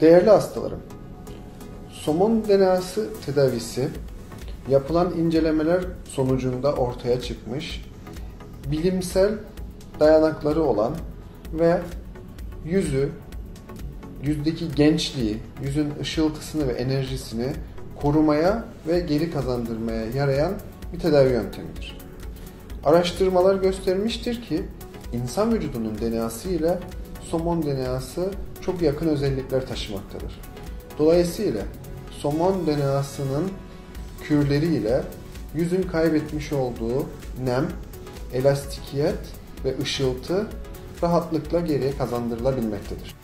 Değerli hastalarım, somon DNA'sı tedavisi yapılan incelemeler sonucunda ortaya çıkmış, bilimsel dayanakları olan ve yüzü, yüzdeki gençliği, yüzün ışıltısını ve enerjisini korumaya ve geri kazandırmaya yarayan bir tedavi yöntemidir. Araştırmalar göstermiştir ki insan vücudunun DNA'sı ile somon DNA'sı çok yakın özellikler taşımaktadır. Dolayısıyla somon DNA'sının kürleriyle yüzün kaybetmiş olduğu nem, elastikiyet ve ışıltı rahatlıkla geriye kazandırılabilmektedir.